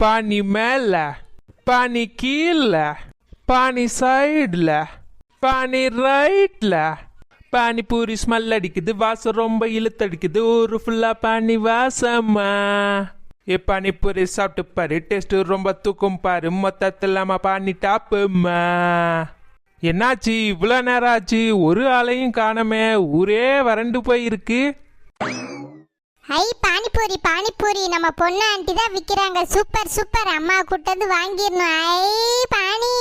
பானி மேல பானி கீழே பானி சைடுல பானி ரைட்ல பானிபூரி ஸ்மெல் அடிக்குது வாசம் ரொம்ப இழுத்தடிக்குது ஊரு ஃபுல்லா பானி வாசமா. ஏ பானிபூரி சாப்பிட்டு பாரு டேஸ்ட் ரொம்ப தூக்கும் பாரு மொத்தத்தில்லாமா பானி டாப்புமா. என்னாச்சு இவ்வளோ நேரம் ஆச்சு ஒரு ஆளையும் காணமே ஊரே வறண்டு போயிருக்கு. ஐ பானிபூரி பானிபூரி. நம்ம பொண்ணு ஆண்டி தான் விற்கிறாங்க சூப்பர் சூப்பர். அம்மா கூட்டது வாங்கிடணும். ஐ பானி.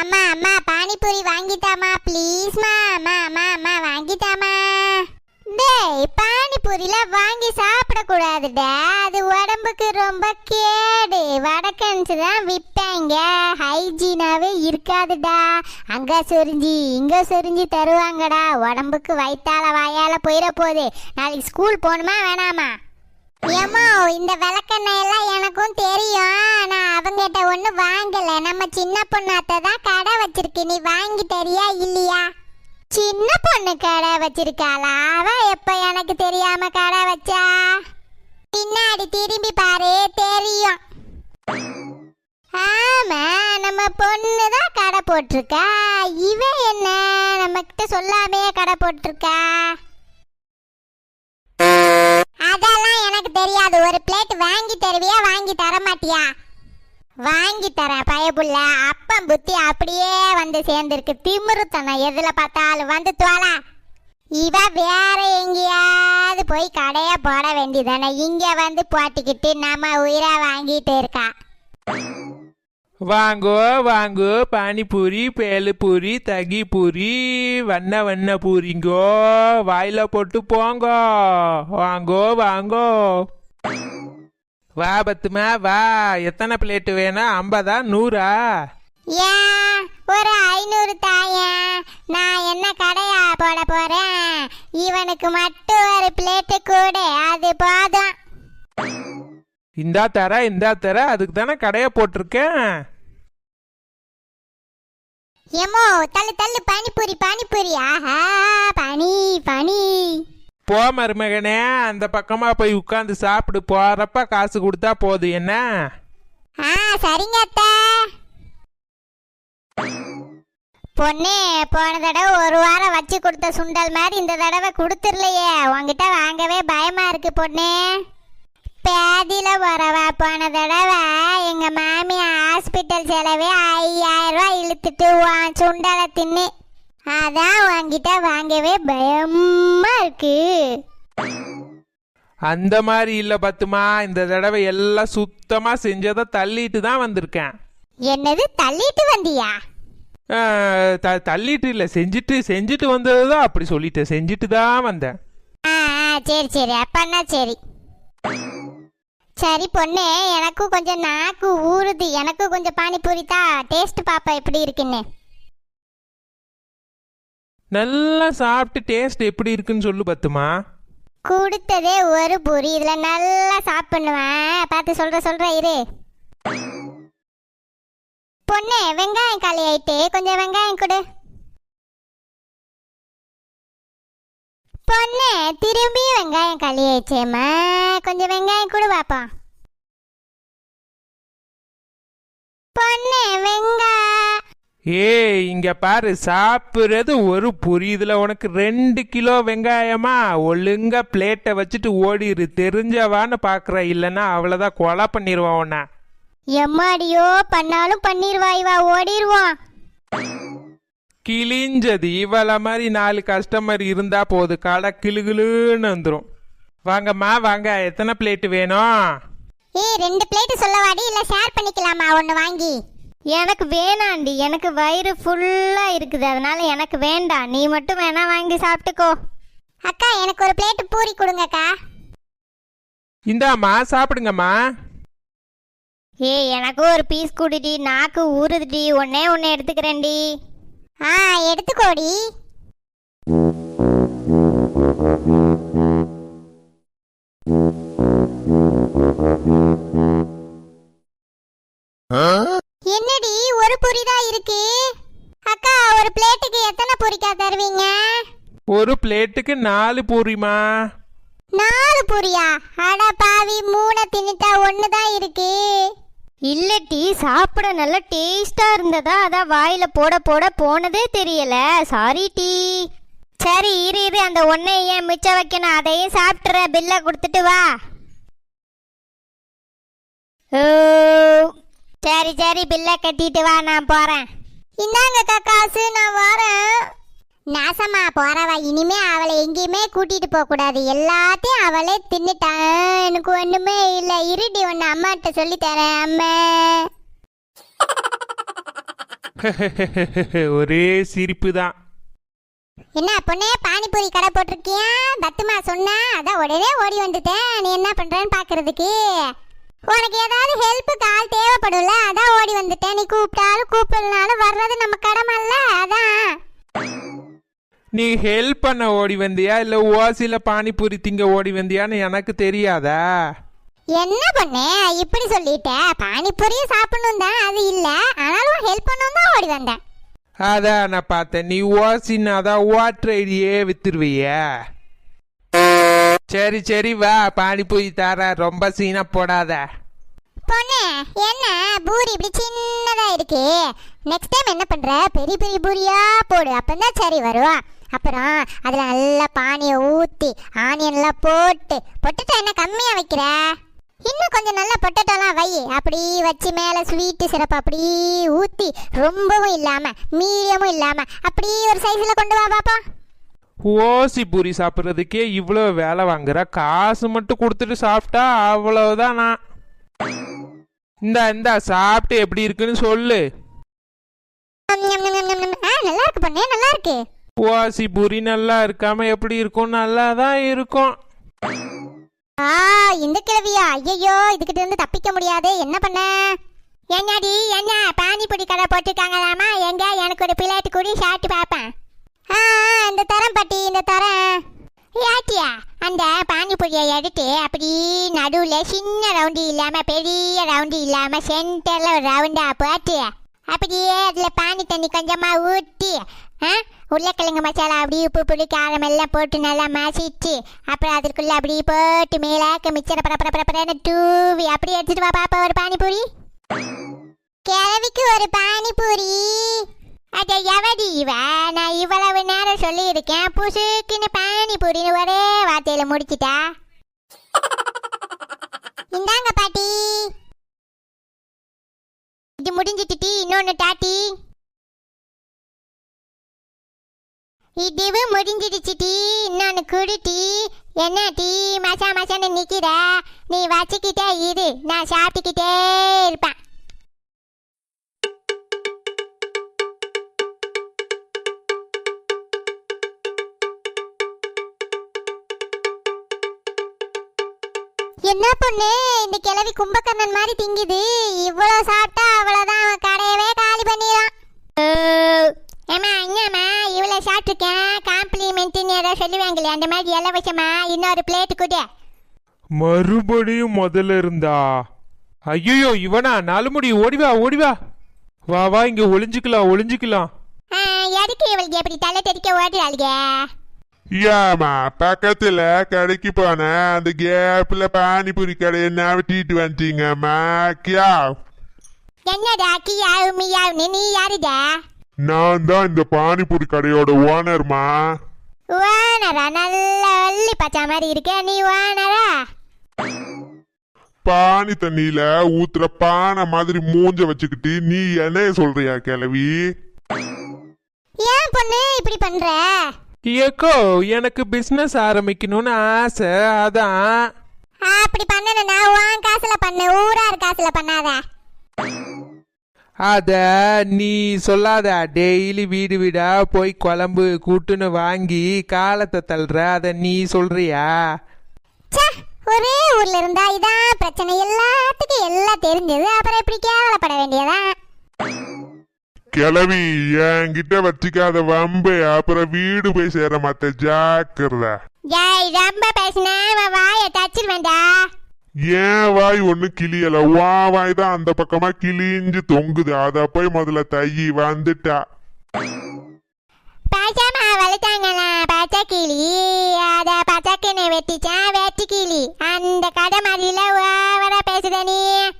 அம்மா அம்மா பானிபூரி வாங்கிட்டாமா ப்ளீஸ்மா அம்மா அம்மா அம்மா வாங்கிட்டாமா டேய் பானிபூரில வாங்கி சாப்பிடக்கூடாதுடா. அது உடம்புக்கு ரொம்ப கேடு. வடக்கன்ஸ் தான் விற்பாங்க ஹைஜீனாவே இருக்காதுடா. அங்க சொரிஞ்சு இங்க சொரிஞ்சு தருவாங்கடா. உடம்புக்கு வயிற்றால வாயால போயிட போகுது நாளைக்கு ஸ்கூல் போகணுமா வேணாமா? ஏமோ இந்த விளக்கெண்ணெயெல்லாம் எனக்கும் தெரியும். நான் அவங்ககிட்ட ஒன்றும் வாங்கல. நம்ம சின்ன பொண்ணாத்த தான் கடை வச்சிருக்கு. நீ வாங்கி தரியா இல்லையா? சின்ன பொண்ணு கடை வச்சிருக்காளா? அவ எப்ப எனக்கு தெரியாம கடை வச்சா? பின்னாடி திரும்பி பாரு தெரியும். ஆமா நம்ம பொண்ணு தான் கடை போட்டிருக்கா. இவ என்ன? நம்ம கிட்ட சொல்லாமே கடை போட்டிருக்கா? அதெல்லாம் எனக்கு தெரியாது. ஒரு பிளேட் வாங்கி தருவியா வாங்கி தர மாட்டியா வாங்கி தரேன் பயபுள்ள அப்பம் புத்தி அப்படியே வந்து சேர்ந்துருக்கு. திமிருத்தனம் எதுல பார்த்தாலும் வந்து துவாலா. இவ வேற எங்கேயாவது போய் கடையை போட வேண்டியதானே? இங்க வந்து போட்டிக்கிட்டு நம்ம உயிரை வாங்கிட்டு இருக்கா. வாங்கோ வாங்கோ. பானிபூரி பேலுபூரி தகிபூரி வண்ண வண்ண பூரிங்கோ. வாயில போட்டு போங்கோ. வாங்கோ வாங்கோ. வா பத்துமா வா. எத்தனை பிளேட்டு வேணும்? ஐம்பதா நூறா? ஏன்? ஒரு ஐநூறு தாயா. நான் என்ன கடையா போட போறேன்? இவனுக்கு மட்டும் ஒரு பிளேட்டு கூட. அது போதும். இந்தா தர இந்தா தர. அதுக்கு தானே கடையை போட்டிருக்கேன். ஏமோ தள்ளு தள்ளு. பானிபூரி பானிபூரி. ஆஹா பனி பனி. போ மருமகனே அந்த பக்கமா போய் உட்காந்து சாப்பிடு. போறப்ப காசு கொடுத்தா போதும் என்ன? ஆ சரிங்க அத்தை. பொண்ணு போன தடவை ஒரு வாரம் வச்சு கொடுத்த சுண்டல் மாதிரி இந்த தடவை கொடுத்துர்லையே உங்ககிட்ட வாங்கவே பயமா இருக்கு பொண்ணு. பேதியில வரவா போன தடவை எங்க மாமி ஹாஸ்பிட்டல் செலவே ஐயாயிரம் ரூபாய் இழுத்துட்டு சுண்டலை தின்னு. அதான் உன்கிட்ட வாங்கவே பயமா இருக்கு. அந்த மாதிரி இல்ல பத்துமா இந்த தடவை எல்லாம் சுத்தமா செஞ்சதை தள்ளிட்டு தான் வந்திருக்கேன். என்னது தள்ளிட்டு வந்தியா? த- தள்ளிட்டு இல்ல செஞ்சுட்டு செஞ்சுட்டு வந்தது தான் அப்படி சொல்லிட்டேன் செஞ்சுட்டு தான் வந்தேன். சரி சரி அப்பன்னா சரி? சரி பொண்ணு எனக்கும் கொஞ்சம் நாக்கு ஊறுது எனக்கும் கொஞ்சம் பானிபூரி தா டேஸ்ட் பாப்பா எப்படி இருக்குன்னு. நல்லா சாப்பிட்டு டேஸ்ட் எப்படி இருக்குன்னு சொல்லு பத்துமா? கொடுத்ததே ஒரு பொரி. இதுல நல்லா சாப்பிடுவேன் பார்த்து சொல்ற சொல்ற இரு. பொண்ணு வெங்காயம் காலி ஆயிட்டு. கொஞ்சம் வெங்காயம் கொடு. பொண்ணு திரும்பி வெங்காயம் காலி ஆயிடுச்சேம்மா. கொஞ்சம் வெங்காயம் கொடு பாப்பா. பொண்ணு வெங்காயம் ஏய் இங்க பாரு சாப்பிடுறது ஒரு பொரி. இதுல உனக்கு ரெண்டு கிலோ வெங்காயமா? ஒழுங்கா பிளேட்டை வச்சுட்டு ஓடிரு. தெரிஞ்சவான்னு பாக்குற. இல்லைன்னா அவ்வளவுதான் கொலை பண்ணிடுவான் உன்னை. எம்மாடியோ பண்ணாலும் பண்ணிடுவா இவா ஓடிடுவான் கிழிஞ்சது. இவள மாதிரி நாலு கஸ்டமர் இருந்தா போது கடை கிளுகிளுன்னு வந்துடும் வாங்கம்மா வாங்க. எத்தனை பிளேட் வேணும்? ஏய் ரெண்டு பிளேட் சொல்லவாடி இல்ல ஷேர் பண்ணிக்கலாமா? ஒன்னு வாங்கி. எனக்கு வேணாண்டி. எனக்கு வயிறு ஃபுல்லா இருக்குது. அதனால எனக்கு வேண்டாம் நீ மட்டும் வேணா வாங்கி சாப்பிட்டுக்கோ. அக்கா எனக்கு ஒரு பிளேட் பூரி கொடுங்கக்கா. இந்தாம்மா சாப்பிடுங்கம்மா. ஏய் எனக்கு ஒரு பீஸ் குடிடி. நாக்கு ஊறுதுடி. ஒன்னே ஒன்று எடுத்துக்கிறேன்டி. ஆ எடுத்துக்கோடி. பிளேட்டுக்கு நாலு பூரிமா நாலு பூரியா? அட பாவி மூணை தின்னுட்டா ஒன்று தான் இருக்கு. இல்ல டீ சாப்பிட நல்ல டேஸ்டா இருந்ததா? அதான் வாயில போட போட போனதே தெரியல. சாரி டீ. சரி இரு இரு அந்த ஒன்னை ஏன் மிச்சம் வைக்கணும்? அதையும் சாப்பிட்டுற பில்ல கொடுத்துட்டு வா. ஓ. சரி சரி பில்ல கட்டிட்டு வா நான் போறேன். இந்தாங்கக்கா காசு நான் வரேன். நாசமா போறவா இனிமே அவளை எங்கேயுமே கூட்டிட்டு போக கூடாது. எல்லாத்தையும் அவளே தின்னுட்டான் எனக்கு ஒண்ணுமே இல்ல. இருடி ஒன்னு அம்மாட்ட சொல்லி தரேன் அம்மா. ஒரே சிரிப்பு தான் என்ன பொண்ணே பானிபூரி கடை போட்டிருக்கியா? தத்துமா சொன்னா அதான் உடனே ஓடி வந்துட்டேன். நீ என்ன பண்றேன்னு பாக்குறதுக்கு? உனக்கு ஏதாவது ஹெல்ப்புக்கு ஆள் தேவைப்படும்ல? அதான் ஓடி வந்துட்டேன். நீ கூப்பிட்டாலும் கூப்பிடலனாலும் வர்றது நம்ம கடமைல்ல அதான். நீ ஹெல்ப் பண்ண ஓடி வந்தியா? இல்ல ஓசில பானிபூரி திங்க ஓடி வந்தியான்னு எனக்கு தெரியாதா? என்ன பண்ணே இப்படி சொல்லிட்ட? பானிபூரியும் சாப்பிடணும் தான் அது இல்ல. ஆனாலும் ஹெல்ப் பண்ணணும் தான் ஓடி வந்தேன் அதான் நான் பார்த்தேன். நீ ஓசின்னா தான் வாட்டர் ஐடியே வித்துருவிய. சரி சரி வா. பானிபூரி தர. ரொம்ப சீனா போடாத. பொண்ணு என்ன? பூரி இப்படி சின்னதா இருக்கு. நெக்ஸ்ட் டைம் என்ன பண்ற? பெரிய பெரிய பூரியா போடு. அப்பதான் சரி வரும் அப்புறம் அதுல நல்லா பானியை ஊத்தி ஆனியன்லாம் போட்டு பொட்டேட்டோ என்ன கம்மியா வைக்கிற? இன்னும் கொஞ்சம் நல்லா பொட்டேட்டோலாம் வை. அப்படி வச்சு மேலே ஸ்வீட்டு சிறப்பு அப்படி ஊற்றி ரொம்பவும் இல்லாமல் மீடியமும் இல்லாமல் அப்படி ஒரு சைஸில் கொண்டு வா பாப்பா. ஓசி பூரி சாப்பிட்றதுக்கே இவ்வளோ வேலை வாங்குற. காசு மட்டும் கொடுத்துட்டு சாப்பிட்டா அவ்வளவுதான் நான். இந்தா இந்தா சாப்பிட்டு எப்படி இருக்குன்னு சொல்லு. நல்லா இருக்கு பொண்ணே நல்லா இருக்கு. ஓசி பூரி நல்லா இருக்காம எப்படி இருக்கும்? நல்லா தான் இருக்கும். ஆ இந்த கிழவியா? ஐயோ இதுகிட்ட இருந்து தப்பிக்க முடியாது. என்ன பண்ண? என்னடி என்ன? பானிபூரி கடை போட்டிருக்காங்களாமா? எங்க? எனக்கு ஒரு பிளேட் கூடி சாப்பிட்டு பார்ப்பேன். ஆ ஆ, இந்த தரம் பாட்டி இந்த தரம். ஏட்டியா? அந்த பானிபூரியை எடுத்து அப்படி நடுவில் சின்ன ரவுண்டு இல்லாமல் பெரிய ரவுண்டு இல்லாமல் சென்டரில் ஒரு ரவுண்டாக போட்டு அப்படியே அதில் பானி தண்ணி கொஞ்சமாக ஊற்றி ஆ? உருளைக்கிழங்கு மசாலா அப்படியே உப்பு புளி காரம் எல்லாம் போட்டு நல்லா மசிச்சு அப்புறம் அதுக்குள்ளே அப்படியே போட்டு மேலாக்க மிச்சரை பர பர பரன்னு தூவி அப்படியே எடுத்துட்டு வா பாப்பா ஒரு பானிபூரி. கிழவிக்கு ஒரு பானிபூரி. அட எவடி இவ? நான் இவ்வளவு நேரம் சொல்லியிருக்கேன். புசுக்குன்னு பானிபூரின்னு ஒரே வார்த்தையில முடிச்சிட்டா. இந்தாங்க பாட்டி. இதுவும் முடிஞ்சிடுச்சு டீ இன்னொன்று குடு டீ என்ன டீ மசா மசான்னு நிற்கிற நீ வச்சுக்கிட்டே இரு. நான் சாப்பிட்டுக்கிட்டே இருப்பேன். என்ன பொண்ணு இந்த கிழவி கும்பகர்ணன் மாதிரி திங்குது. இவ்வளோ சாப்பிட்டா அவ்வளோதான் கடையவே காலி பண்ணிடும் ஏமா என்னம்மா இவ்வளவு சாப்பிட்டுருக்கேன் காம்ப்ளிமெண்ட்னு ஏதோ சொல்லுவாங்களே அந்த மாதிரி இலவசமா இன்னொரு பிளேட் கொடு. மறுபடியும் முதல்ல இருந்தா? ஐயோ இவனா நாலுமுடி ஓடிவா ஓடிவா. வா வா இங்க ஒளிஞ்சுக்கலாம் ஒளிஞ்சுக்கலாம். எதுக்கு இவளுக்கு எப்படி தலை தெறிக்க ஓடுறாளுங்க ஏமா பக்கத்துல கடைக்கு போனேன் அந்த கேப்ல பானிபூரி கடையை நவட்டிட்டு வந்துட்டீங்கம்மா கியா? என்னடா கியாவு மியாவுன்னு நீ யாருடா? நான் தான் இந்த பானிபூரி கடையோட ஓனர்மா ஓனரா நல்ல வள்ளி பச்சை மாதிரி இருக்க நீ ஓனரா பானி தண்ணியில ஊத்துற பானை மாதிரி மூஞ்ச வச்சுக்கிட்டு நீ என்ன சொல்றியா கிழவி? ஏன் பொண்ணு இப்படி பண்ற? ஏக்கோ எனக்கு பிசினஸ் ஆரம்பிக்கணும்னு ஆசை அதான். அப்படி பண்ணணும்னா உன் காசுல பண்ணு ஊரார் காசுல பண்ணாத. அத நீ சொல்லாத. டெய்லி வீடு வீடா போய் குழம்பு கூட்டுன்னு வாங்கி காலத்தை தள்ளுற. அத நீ சொல்றியா? ஒரே ஊர்ல இருந்தா இதான் பிரச்சனை. எல்லாத்துக்கும் எல்லாம் தெரிஞ்சது. அப்புறம் இப்படி கேவலப்பட வேண்டியதா? கிழவி என்கிட்ட வச்சுக்காத வம்பு. அப்புறம் வீடு போய் சேர மாட்ட. ஜாக்கிரதை. ஜாய் ரொம்ப பேசினா வாயை தச்சிருவேண்டா ஏன் வாய் ஒண்ணு கிளியல? வா வாய் தான் அந்த பக்கமா கிழிஞ்சு தொங்குது. அத போய் முதல்ல தையி வந்துட்டா. பேசாம வளர்த்தாங்களா பச்சை கிளி. அத பச்சக்கனை வெட்டிச்சான் வெட்டி கிளி. அந்த கதை மாதிரில ஓவரா பேசுத நீ.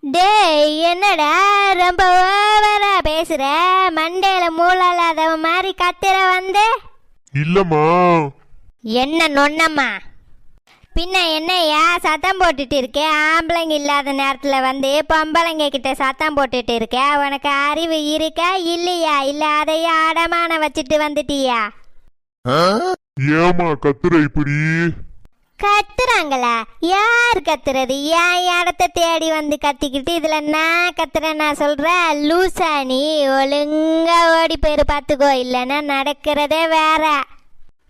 டேய் என்னடா ரொம்ப ஓவரா பேசுற? மண்டையில மூளை இல்லாதவ மாதிரி கத்துற வந்து. இல்லம்மா. என்ன நொன்னம்மா பின்ன என்னய்யா சத்தம் போட்டுட்டு இருக்கே? ஆம்பளைங்க இல்லாத நேரத்தில் வந்து பொம்பளைங்க கிட்ட சத்தம் போட்டுட்டு இருக்க? உனக்கு அறிவு இருக்கா இல்லையா? இல்ல அதையே அடமான வச்சுட்டு வந்துட்டியா? ஏமா கத்துற இப்படி? கத்துறாங்களா? யார் கத்துறது? ஏன் இடத்த தேடி வந்து கத்திக்கிட்டு இதுல நான் கத்துறேன் நான் சொல்றேன் லூசா நீ ஒழுங்கா ஓடி போயிரு பார்த்துக்கோ இல்லைன்னா நடக்கிறதே வேற.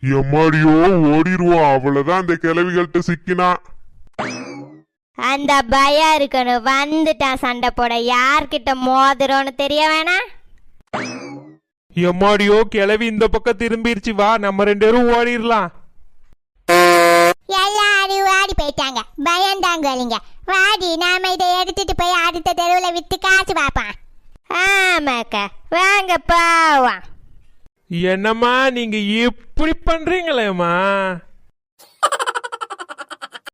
எம்மாடியோ ஓடிடுவோம் அவ்வளவுதான் அந்த கிளவிகள்கிட்ட சிக்கினா. அந்த பயம் இருக்கணும். வந்துட்டான் சண்டை போட. யார்கிட்ட மோதுறோன்னு தெரிய வேணாம் எம்மாடியோ கிளவி இந்த பக்கம் திரும்பிருச்சு. வா நம்ம ரெண்டு பேரும் ஓடிடலாம் எல்லாரும் ஓடி போயிட்டாங்க. பயந்தாங்கோலிங்க வாடி நாம இதை எடுத்துட்டு போய் அடுத்த தெருவில் வித்து காசு பார்ப்போம். ஆமாக்கா வாங்க பாவம். என்னம்மா நீங்க இப்படி பண்றீங்களேம்மா?